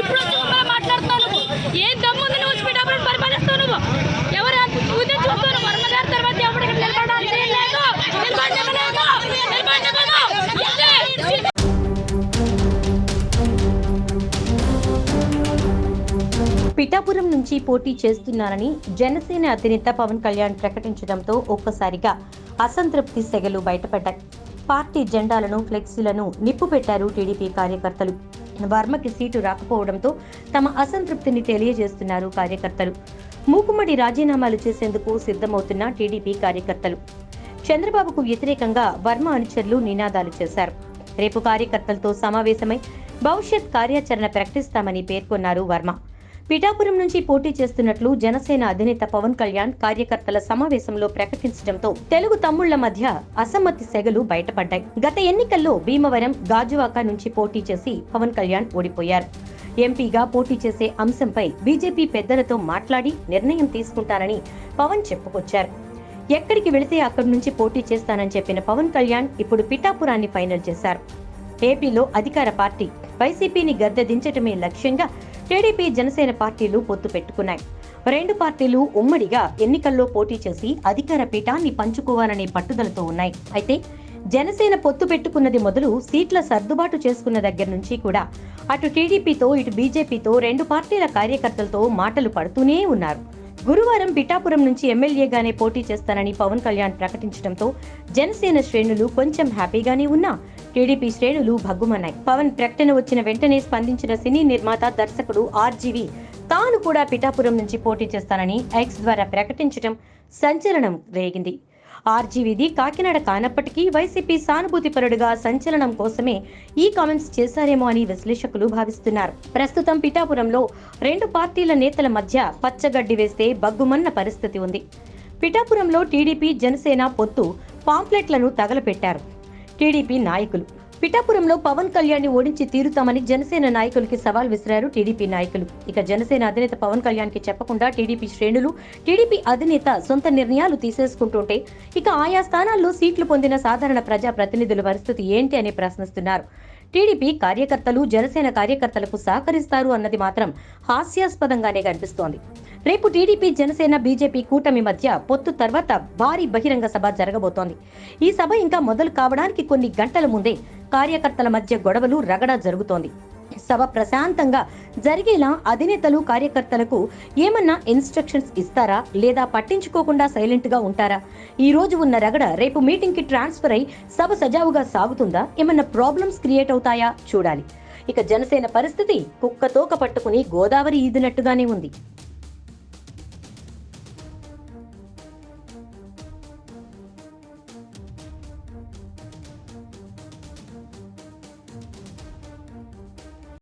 ఇప్పుడు వచ్చి మాట్లాడుతున్నావు నువ్వు. ఏ దమ్ము ఉంది నువ్వు? పిఠాపురం పరిపాలిస్తావు నువ్వు. ఎవరు చూస్తే చూస్తావు వర్మ గారి తర్వాత ఎవరికి నిలబడాల్సి లేదు పిఠాపురం నుంచి పోటీ చేస్తున్నానని జనసేన అధినేత పవన్ కళ్యాణ్ ప్రకటించడంతో ఒక్కసారిగా అసంతృప్తి సెగలు బయటపడ్డాయి. పార్టీ జెండాలను ఫ్లెక్సీలను నిప్పు పెట్టారు టీడీపీ కార్యకర్తలు. వర్మకి సీటు రాకపోవడంతో తమ అసంతృప్తిని తెలియజేస్తున్నారు కార్యకర్తలు. మూకుమ్మడి రాజీనామాలు చేసేందుకు సిద్ధమవుతున్న టీడీపీ కార్యకర్తలు. చంద్రబాబుకు వ్యతిరేకంగా వర్మ అనుచరులు నినాదాలు చేశారు. రేపు కార్యకర్తలతో సమావేశమై భవిష్యత్ కార్యాచరణ ప్రకటిస్తామని పేర్కొన్నారు వర్మ. పిఠాపురం నుంచి పోటీ చేస్తున్నట్లు జనసేన అధినేత పవన్ కళ్యాణ్ కార్యకర్తల సమావేశంలో ప్రకటించడంతో తెలుగు తమ్ముళ్ళ మధ్య అసమ్మతి సెగలు బయటపడ్డాయి. గత ఎన్నికల్లో భీమవరం గాజువాక నుంచి పోటీ చేసి పవన్ కళ్యాణ్ ఓడిపోయారు. ఎంపీగా పోటీ చేసే అంశంపై బీజేపీ పెద్దలతో మాట్లాడి నిర్ణయం తీసుకుంటారని పవన్ చెప్పుకొచ్చారు. ఎక్కడికి వెళితే అక్కడి నుంచి పోటీ చేస్తానని చెప్పిన పవన్ కళ్యాణ్ ఇప్పుడు పిఠాపురాన్ని ఫైనల్ చేశారు. ఏపీలో అధికార పార్టీ వైసీపీని గద్దె దించటమే లక్ష్యంగా టీడీపీ జనసేన పార్టీలు పొత్తు పెట్టుకున్నాయి. రెండు పార్టీలు ఉమ్మడిగా ఎన్నికల్లో పోటీ చేసి అధికార పీఠాన్ని పంచుకోవాలనే పట్టుదలతో ఉన్నాయి. అయితే జనసేన పొత్తు పెట్టుకున్నది మొదలు సీట్ల సర్దుబాటు చేసుకున్న దగ్గర నుంచి కూడా అటు టీడీపీతో ఇటు బీజేపీతో రెండు పార్టీల కార్యకర్తలతో మాటలు పడుతూనే ఉన్నారు. గురువారం పిఠాపురం నుంచి ఎమ్మెల్యేగానే పోటీ చేస్తానని పవన్ కళ్యాణ్ ప్రకటించడంతో జనసేన శ్రేణులు కొంచెం హ్యాపీగానే ఉన్నా. టీడీపీ శ్రేణులు భగ్గుమన్నాయి. పవన్ ప్రకటన వచ్చిన వెంటనే స్పందించిన సినీ నిర్మాత దర్శకుడు ఆర్జీవి తాను కూడా పిఠాపురం నుంచి పోటీ చేస్తానని ఎక్స్ ద్వారా ప్రకటించడం సంచలనం రేగింది. ఆర్జీవీది కాకినాడ కానప్పటికీ వైసీపీ సానుభూతిపరుడుగా సంచలనం కోసమే ఈ కామెంట్స్ చేశారేమో అని విశ్లేషకులు భావిస్తున్నారు. ప్రస్తుతం పిఠాపురంలో రెండు పార్టీల నేతల మధ్య పచ్చగడ్డి వేస్తే బగ్గుమన్న పరిస్థితి ఉంది. పిఠాపురంలో టీడీపీ జనసేన పొత్తు పాంప్లెట్లను తగలపెట్టారు. టీడీపీ నాయకులు పిఠాపురంలో పవన్ కళ్యాణ్ని ఓడించి తీరుతామని జనసేన నాయకులకి సవాల్ విసిరారు టీడీపీ నాయకులు. ఇక జనసేన అధినేత పవన్ కళ్యాణ్కి చెప్పకుండా టీడీపీ శ్రేణులు టీడీపీ అధినేత సొంత నిర్ణయాలు తీసేసుకుంటుంటే ఇక ఆయా స్థానాల్లో సీట్లు పొందిన సాధారణ ప్రజా ప్రతినిధుల పరిస్థితి ఏంటి అని ప్రశ్నిస్తున్నారు. టీడీపీ కార్యకర్తలు జనసేన కార్యకర్తలకు సహకరిస్తారు అన్నది మాత్రం హాస్యాస్పదంగానే కనిపిస్తోంది. రేపు టీడీపీ జనసేన బీజేపీ కూటమి మధ్య పొత్తు తర్వాత భారీ బహిరంగ సభ జరగబోతోంది. ఈ సభ ఇంకా మొదలు కావడానికి కొన్ని గంటల ముందే కార్యకర్తల మధ్య గొడవలు రగడ జరుగుతోంది. సభ ప్రశాంతంగా జరిగేలా అధినేతలు కార్యకర్తలకు ఏమన్నా ఇన్స్ట్రక్షన్స్ ఇస్తారా లేదా పట్టించుకోకుండా సైలెంట్గా ఉంటారా? ఈ రోజు ఉన్న రగడ రేపు మీటింగ్కి ట్రాన్స్ఫర్ అయి సభ సజావుగా సాగుతుందా? ఏమన్నా ప్రాబ్లమ్స్ క్రియేట్ అవుతాయా? చూడాలి. ఇక జనసేన పరిస్థితి కుక్క తోక పట్టుకుని గోదావరి ఈదినట్టుగానే ఉంది.